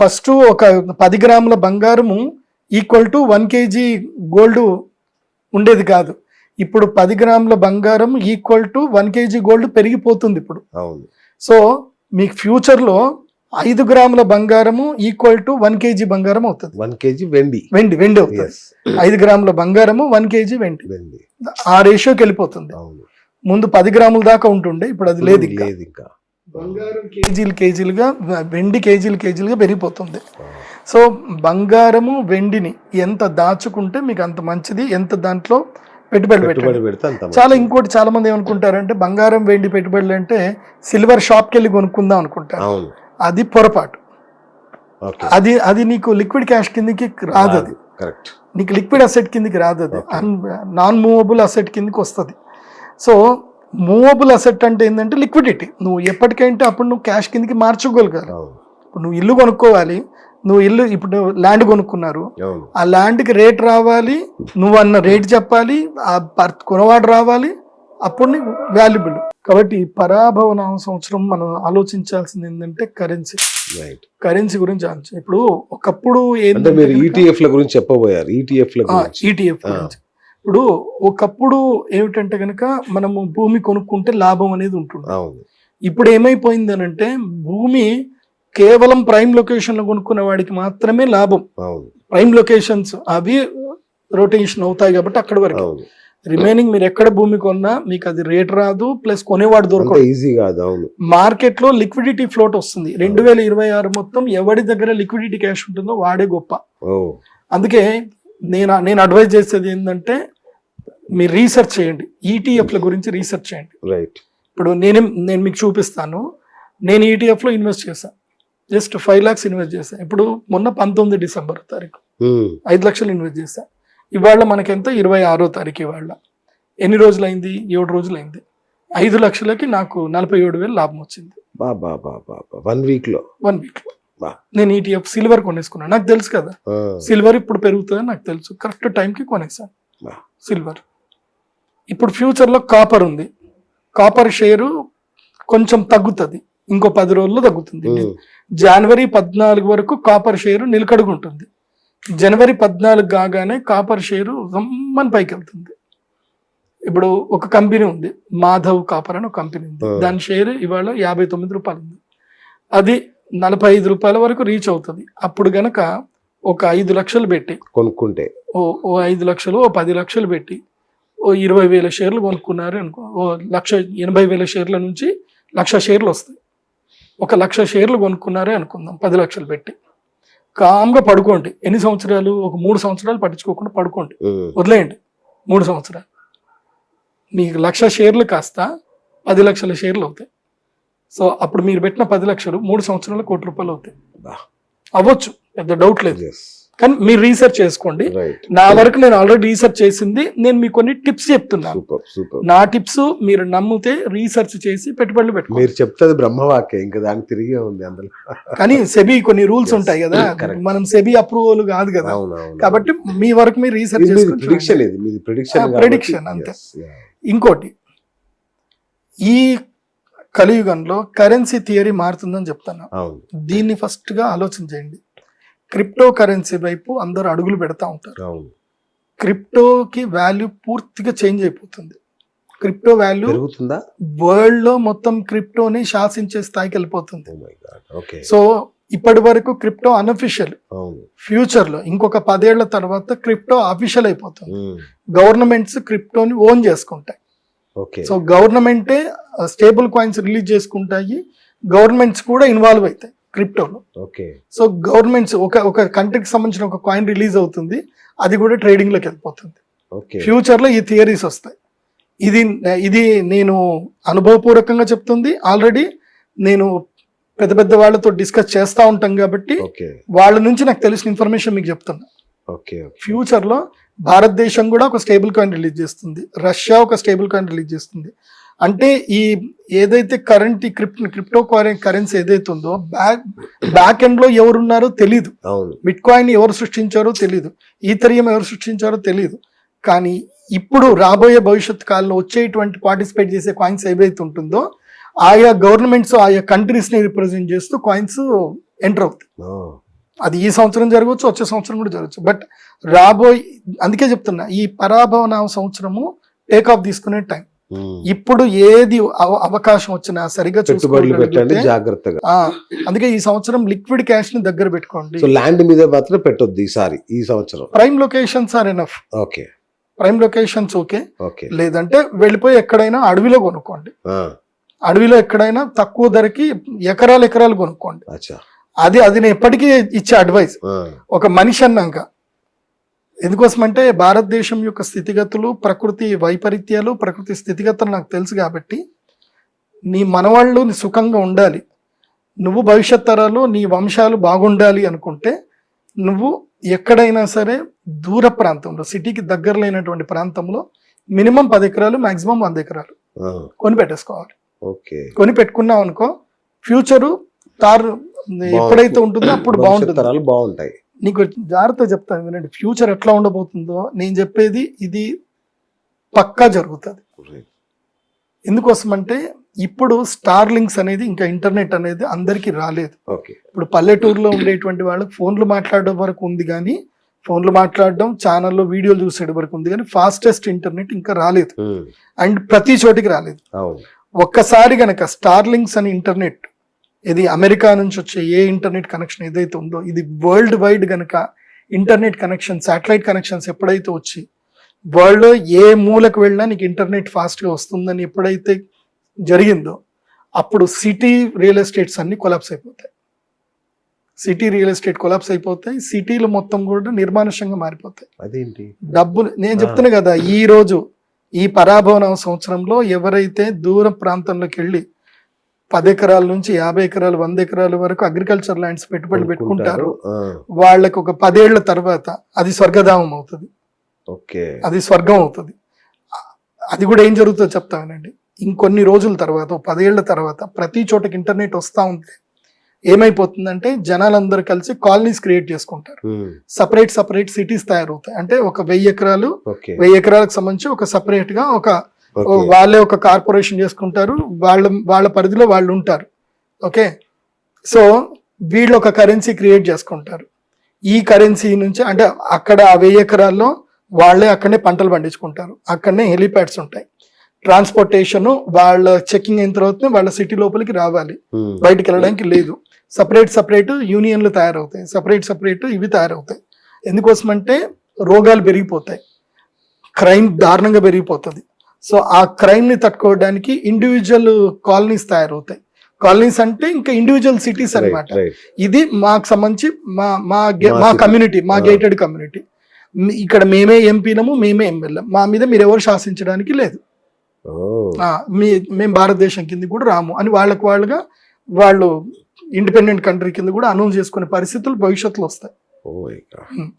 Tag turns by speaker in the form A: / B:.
A: First ఒక పది గ్రాముల బంగారము equal to one KG gold ఉండేది కాదు. ఇప్పుడు పది గ్రాముల బంగారం equal to one KG gold పెరిగిపోతుంది ఇప్పుడు.
B: అవును.
A: సో మీకు ఫ్యూచర్లో ఐదు గ్రాముల బంగారము ఈక్వల్ టు వన్ కేజీ బంగారం అవుతుంది.
B: వన్ కేజీ వెండి.
A: వెండి వెండి అవుతుంది. ఐదు గ్రాముల బంగారము వన్ కేజీ వెండి.
B: వెండి.
A: ఆ రేషియోకి వెళ్ళిపోతుంది.
B: అవును.
A: ముందు పది గ్రాముల దాకా ఉంటుండే ఇప్పుడు అది లేదు ఇంకా. బంగారం కేజీలు కేజీలుగా వెండి కేజీలు కేజీలుగా పెరిగిపోతుంది. సో బంగారము వెండిని ఎంత దాచుకుంటే మీకు అంత మంచిది ఎంత దాంట్లో పెట్టుబడి
B: పెట్టుబడి
A: చాలా. ఇంకోటి చాలా మంది ఏమనుకుంటారంటే బంగారం వెండి పెట్టుబడులు అంటే సిల్వర్ షాప్కి వెళ్ళి కొనుక్కుందాం అనుకుంటారు. అది పొరపాటు.
B: ఓకే.
A: అది అది నీకు లిక్విడ్ క్యాష్ కిందకి రాదు అది.
B: కరెక్ట్.
A: నీకు లిక్విడ్ అసెట్ కిందకి రాదు అది. నాన్ మూవబుల్ అసెట్ కిందకి వస్తుంది. సో మూవబుల్ అసెట్ అంటే ఏంటంటే లిక్విడిటీ నువ్వు ఎప్పటికంటే అప్పుడు నువ్వు క్యాష్ కిందకి మార్చుకోగలగాలి ఇప్పుడు నువ్వు ఇల్లు కొనుక్కోవాలి. నువ్వు ఇల్లు ఇప్పుడు ల్యాండ్ కొనుక్కున్నారు. ఆ ల్యాండ్కి రేట్ రావాలి. నువ్వు అన్న రేట్ చెప్పాలి. ఆ పర్ కొనవాడు రావాలి. అప్పుడు నీకు వాల్యుబుల్ కాబట్టి పరాభవన సంవత్సరం మనం ఆలోచించాల్సింది ఏంటంటే కరెన్సీ
B: రైట్
A: కరెన్సీ గురించి ఇప్పుడు ఒకప్పుడు
B: అంటే మీరు
A: ఏంటంటే
B: ఈటీఎఫ్ ల గురించి చెప్పబోయారు. ఈటీఎఫ్ ల గురించి.
A: ఈటీఎఫ్. గురించి. ఇప్పుడు ఒకప్పుడు ఏమిటంటే కనుక మనము భూమి కొనుక్కుంటే లాభం అనేది ఉంటుంది. ఇప్పుడు ఏమైపోయింది అంటే భూమి కేవలం ప్రైమ్ లొకేషన్లో కొనుక్కునే వాడికి మాత్రమే లాభం. ప్రైమ్ లొకేషన్స్ అవి రొటేషన్ అవుతాయి కాబట్టి అక్కడ వరకు. రిమైనింగ్ మీరు ఎక్కడ భూమి కొన్నా మీకు అది రేట్ రాదు ప్లస్ కొనేవాడు దొరకదు
B: ఈజీ కాదు అవును.
A: మార్కెట్లో లిక్విడిటీ ఫ్లోట్ వస్తుంది. రెండు వేల ఇరవై ఆరు మొత్తం ఎవడి దగ్గర లిక్విడిటీ క్యాష్ ఉంటుందో వాడే గొప్ప. అందుకే నేను నేను అడ్వైజ్ చేసేది ఏంటంటే మీరు రీసెర్చ్ చేయండి. ఈటీఎఫ్ల గురించి రీసెర్చ్ చేయండి.
B: రైట్
A: ఇప్పుడు నేనే నేను మీకు చూపిస్తాను. నేను ఈటీఎఫ్లో ఇన్వెస్ట్ చేశాను జస్ట్ ఫైవ్ లాక్స్ ఇన్వెస్ట్ చేశాను ఇప్పుడు మొన్న పంతొమ్మిది డిసెంబర్ తారీఖు. ఐదు లక్షలు ఇన్వెస్ట్ చేశాను ఇవాళ మనకెంత? ఇరవై ఆరో తారీఖు ఇవాళ. ఎన్ని రోజులైంది? ఏడు రోజులైంది. ఐదు లక్షలకి నాకు నలభై ఏడు వేలు లాభం వచ్చింది.
B: బా బా బా బా వన్ వీక్లో.
A: వన్ వీక్లో. నేను ఈటీఎఫ్ సిల్వర్ కొనేసుకున్నాను నాకు తెలుసు కదా. సిల్వర్ ఇప్పుడు పెరుగుతుందని నాకు తెలుసు. కరెక్ట్ టైంకి కొనేసాను. సిల్వర్ ఇప్పుడు ఫ్యూచర్లో కాపర్ ఉంది. కాపర్ షేరు కొంచెం తగ్గుతుంది. ఇంకో పది రోజుల్లో తగ్గుతుంది. జనవరి పద్నాలుగు వరకు కాపర్ షేరు నిలకడుగుంటుంది. జనవరి పద్నాలుగు కాగానే కాపర్ షేరు రమ్మని పైకి వెళ్తుంది ఇప్పుడు ఒక కంపెనీ ఉంది. మాధవ్ కాపర్ అని ఒక కంపెనీ ఉంది. దాని షేర్ ఇవాళ యాభై తొమ్మిది రూపాయలు ఉంది. అది నలభై ఐదు రూపాయల వరకు రీచ్ అవుతుంది. అప్పుడు గనక ఒక ఐదు లక్షలు పెట్టి
B: కొనుక్కుంటే.
A: ఓ ఓ ఐదు లక్షలు ఓ పది లక్షలు పెట్టి ఓ ఇరవై వేల షేర్లు కొనుక్కున్నారు అనుకో ఓ లక్ష ఎనభై వేల షేర్ల నుంచి లక్ష షేర్లు వస్తాయి. ఒక లక్ష షేర్లు కొనుక్కున్నారే అనుకుందాం పది లక్షలు పెట్టి. కామ్గా పడుకోండి. ఎన్ని సంవత్సరాలు? ఒక మూడు సంవత్సరాలు పట్టించుకోకుండా పడుకోండి. వదిలేయండి. మూడు సంవత్సరాలు. మీకు లక్ష షేర్లు కాస్త పది లక్షల షేర్లు అవుతాయి. సో అప్పుడు మీరు పెట్టిన పది లక్షలు మూడు సంవత్సరాలు కోటి రూపాయలు అవుతాయి. అవ్వచ్చు పెద్ద డౌట్ లేదు. కానీ మీరు రీసెర్చ్ చేసుకోండి. నా వరకు నేను ఆల్రెడీ రీసెర్చ్ చేసింది నేను మీకు కొన్ని టిప్స్ చెప్తున్నాను నా టిప్స్ మీరు నమ్మితే రీసెర్చ్ చేసి పెట్టుబడులు పెట్టుకోండి
B: మీరు చెప్తుంది బ్రహ్మవాక్యం ఇంకా దానికి తిరిగే ఉంది అందులో.
A: కానీ సెబీ కొన్ని రూల్స్. ఉంటాయి కదా. మనం సెబీ అప్రూవల్ కాదు కదా. కాబట్టి మీ వరకు మీరు రీసెర్చ్
B: ప్రిడిక్షన్ ప్రిడిక్షన్
A: అంతే. ఇంకోటి ఈ కలియుగంలో కరెన్సీ థియరీ మారుతుందని చెప్తాను దీన్ని ఫస్ట్గా ఆలోచన చేయండి. క్రిప్టో కరెన్సీ వైపు అందరూ అడుగులు పెడతా ఉంటారు. క్రిప్టోకి వాల్యూ పూర్తిగా చేంజ్ అయిపోతుంది. క్రిప్టో వాల్యూ వరల్డ్లో మొత్తం క్రిప్టోని శాసించే స్థాయికి వెళ్ళిపోతుంది.
B: ఓకే
A: సో ఇప్పటి వరకు క్రిప్టో అనఫిషియల్
B: అవును.
A: ఫ్యూచర్లో ఇంకొక పదేళ్ళ తర్వాత క్రిప్టో అఫీషియల్ అయిపోతుంది.
B: ఉమ్,
A: గవర్నమెంట్స్ క్రిప్టోని ఓన్ చేసుకుంటాయి. సో గవర్నమెంటే స్టేబుల్ కాయిన్స్ రిలీజ్ చేసుకుంటాయి. గవర్నమెంట్స్ కూడా ఇన్వాల్వ్ అవుతాయి క్రిప్టోలో.
B: ఓకే.
A: సో గవర్నమెంట్స్ ఒక ఒక కంట్రీకి సంబంధించిన ఒక కాయిన్ రిలీజ్ అవుతుంది. అది కూడా ట్రేడింగ్లోకి వెళ్ళిపోతుంది.
B: ఓకే.
A: ఫ్యూచర్లో ఈ థియరీస్ వస్తాయి. ఇది ఇది నేను అనుభవపూర్వకంగా చెప్తుంది. ఆల్రెడీ నేను పెద్ద పెద్ద వాళ్ళతో డిస్కస్ చేస్తూ ఉంటాం కాబట్టి వాళ్ళ నుంచి నాకు తెలిసిన ఇన్ఫర్మేషన్ మీకు చెప్తున్నా.
B: ఓకే
A: ఫ్యూచర్లో భారతదేశం కూడా ఒక స్టేబుల్ కాయిన్ రిలీజ్ చేస్తుంది. రష్యా ఒక స్టేబుల్ కాయిన్ రిలీజ్ చేస్తుంది. అంటే ఈ ఏదైతే కరెంట్ ఈ క్రిప్టో క్రిప్టో కరెన్సీ ఏదైతే ఉందో బ్యాక్ బ్యాక్ ఎండ్లో ఎవరున్నారో తెలియదు
B: అవును.
A: బిట్ కాయిన్ ఎవరు సృష్టించారో తెలియదు ఈథరియం ఎవరు సృష్టించారో తెలియదు కానీ ఇప్పుడు రాబోయే భవిష్యత్ కాలంలో వచ్చేటువంటి పార్టిసిపేట్ చేసే కాయిన్స్ ఏవైతే ఉంటుందో ఆయా గవర్నమెంట్స్ ఆయా కంట్రీస్ని రిప్రజెంట్ చేస్తూ కాయిన్స్ ఎంటర్ అవుతాయి. అది ఈ సంవత్సరం జరగవచ్చు వచ్చే సంవత్సరం కూడా జరగచ్చు బట్ రాబోయే అందుకే చెప్తున్నా ఈ పరాభవన సంవత్సరము టేక్ ఆఫ్ తీసుకునే టైం
B: ఉమ్.
A: ఇప్పుడు ఏది అవ- అవకాశం వచ్చినా సరిగా చూసుకోగలిగితే
B: జాగ్రత్తగా.
A: అందుకే ఈ సంవత్సరం లిక్విడ్ క్యాష్ని దగ్గర పెట్టుకోండి.
B: ల్యాండ్ మీద మాత్రం పెట్టొద్దు ఈసారి ఈ సంవత్సరం.
A: Prime locations are enough
B: okay
A: prime locations okay
B: okay
A: లేదంటే వెళ్ళిపోయి ఎక్కడైనా అడవిలో కొనుక్కోండి. అడవిలో ఎక్కడైనా తక్కువ ధరకి ఎకరాలు ఎకరాలు కొనుక్కోండి.
B: అచ్చా.
A: అది అది నేను ఎప్పటికీ ఇచ్చే అడ్వైస్ ఒక మనిషి అన్నాక ఎందుకోసమంటే భారతదేశం యొక్క స్థితిగతులు ప్రకృతి వైపరీత్యాలు ప్రకృతి స్థితిగతులు నాకు తెలుసు కాబట్టి నీ మనవాళ్ళు నీ సుఖంగా ఉండాలి. నువ్వు భవిష్యత్ తరాలు నీ వంశాలు బాగుండాలి అనుకుంటే నువ్వు ఎక్కడైనా సరే దూర ప్రాంతంలో సిటీకి దగ్గర లేనటువంటి ప్రాంతంలో మినిమం పది ఎకరాలు మాక్సిమం వంద ఎకరాలు కొని పెట్టేసుకోవాలి
B: ఓకే.
A: కొని పెట్టుకున్నావు అనుకో ఫ్యూచరు తారు ఎప్పుడైతే ఉంటుందో అప్పుడు బాగుంటుంది.
B: బాగుంటాయి.
A: నీకు జాగ్రత్త చెప్తాను వినండి. ఫ్యూచర్ ఎట్లా ఉండబోతుందో నేను చెప్పేది ఇది పక్కా జరుగుతుంది. ఎందుకోసం అంటే ఇప్పుడు స్టార్ లింక్స్ అనేది ఇంకా ఇంటర్నెట్ అనేది అందరికీ రాలేదు. ఇప్పుడు పల్లెటూరులో ఉండేటువంటి వాళ్ళకి ఫోన్లు మాట్లాడడం వరకు ఉంది కానీ ఫోన్లు మాట్లాడడం ఛానల్లో వీడియోలు చూసేటి వరకు ఉంది కానీ ఫాస్టెస్ట్ ఇంటర్నెట్ ఇంకా రాలేదు.
B: ఉమ్,
A: అండ్ ప్రతి చోటికి రాలేదు. ఒక్కసారి గనక స్టార్ లింక్స్ అని ఇంటర్నెట్ ఇది అమెరికా నుంచి వచ్చే ఏ ఇంటర్నెట్ కనెక్షన్ ఏదైతే ఉందో ఇది వరల్డ్ వైడ్ గనక ఇంటర్నెట్ కనెక్షన్ శాటిలైట్ కనెక్షన్స్ ఎప్పుడైతే వచ్చి వరల్డ్ ఏ మూలకు వెళ్ళినా నీకు ఇంటర్నెట్ ఫాస్ట్గా వస్తుందని ఎప్పుడైతే జరిగిందో అప్పుడు సిటీ రియల్ ఎస్టేట్స్ అన్ని కొలాప్స్ అయిపోతాయి. సిటీ రియల్ ఎస్టేట్ కొలాప్స్ అయిపోతాయి. సిటీలు మొత్తం కూడా నిర్మానుషంగా మారిపోతాయి.
B: అదేంటి?
A: డబ్బులు నేను చెప్తున్నా కదా ఈ రోజు ఈ పరాభవన సంవత్సరంలో ఎవరైతే దూర ప్రాంతంలోకి వెళ్ళి పది ఎకరాల నుంచి యాభై ఎకరాలు వంద ఎకరాల వరకు అగ్రికల్చర్ ల్యాండ్స్ పెట్టుబడి పెట్టుకుంటారు. వాళ్ళకి ఒక పదేళ్ళ తర్వాత అది స్వర్గధామం అవుతుంది.
B: ఓకే.
A: అది స్వర్గం అవుతుంది. అది కూడా ఏం జరుగుతుందో చెప్తానండి. ఇంకొన్ని రోజుల తర్వాత పదేళ్ళ తర్వాత ప్రతి చోటకి ఇంటర్నెట్ వస్తూ ఉంటే ఏమైపోతుందంటే జనాలందరూ కలిసి కాలనీస్ క్రియేట్ చేసుకుంటారు. సపరేట్ సపరేట్ సిటీస్ తయారవుతాయి. అంటే ఒక వెయ్యి ఎకరాలు వెయ్యి ఎకరాలకు సంబంధించి ఒక సపరేట్గా ఒక వాళ్ళే ఒక కార్పొరేషన్ చేసుకుంటారు. వాళ్ళ వాళ్ళ పరిధిలో వాళ్ళు ఉంటారు. ఓకే? సో వీళ్ళు ఒక కరెన్సీ క్రియేట్ చేసుకుంటారు. ఈ కరెన్సీ నుంచి అంటే అక్కడ ఆ వెయ్యి ఎకరాల్లో వాళ్ళే అక్కడనే పంటలు పండించుకుంటారు. అక్కడనే హెలిప్యాడ్స్ ఉంటాయి. ట్రాన్స్పోర్టేషన్ వాళ్ళ చెకింగ్ అయిన తర్వాత వాళ్ళ సిటీ లోపలికి రావాలి.
B: ఉమ్,
A: బయటికి వెళ్ళడానికి లేదు. సపరేట్ సపరేట్ యూనియన్లు తయారవుతాయి. సపరేట్ సపరేట్ ఇవి తయారవుతాయి. ఎందుకోసమంటే రోగాలు పెరిగిపోతాయి. క్రైమ్ దారుణంగా పెరిగిపోతుంది. సో ఆ క్రైమ్ని తట్టుకోవడానికి ఇండివిజువల్ కాలనీస్ తయారవుతాయి కాలనీస్ అంటే ఇంకా ఇండివిజువల్ సిటీస్
B: రైట్.
A: ఇది మాకు సంబంధించి మా మా
B: మా.
A: కమ్యూనిటీ మా. గేటెడ్ కమ్యూనిటీ ఇక్కడ మేమే ఎంపీలము మేమే ఎమ్మెల్యే మా మీద మీరు ఎవరు శాసించడానికి లేదు ఆ, మీ మేము భారతదేశం కింద కూడా రాము అని వాళ్ళకి వాళ్ళుగా వాళ్ళు ఇండిపెండెంట్ కంట్రీ కింద కూడా అనౌన్స్ చేసుకునే పరిస్థితులు భవిష్యత్తులో వస్తాయి. ఉమ్.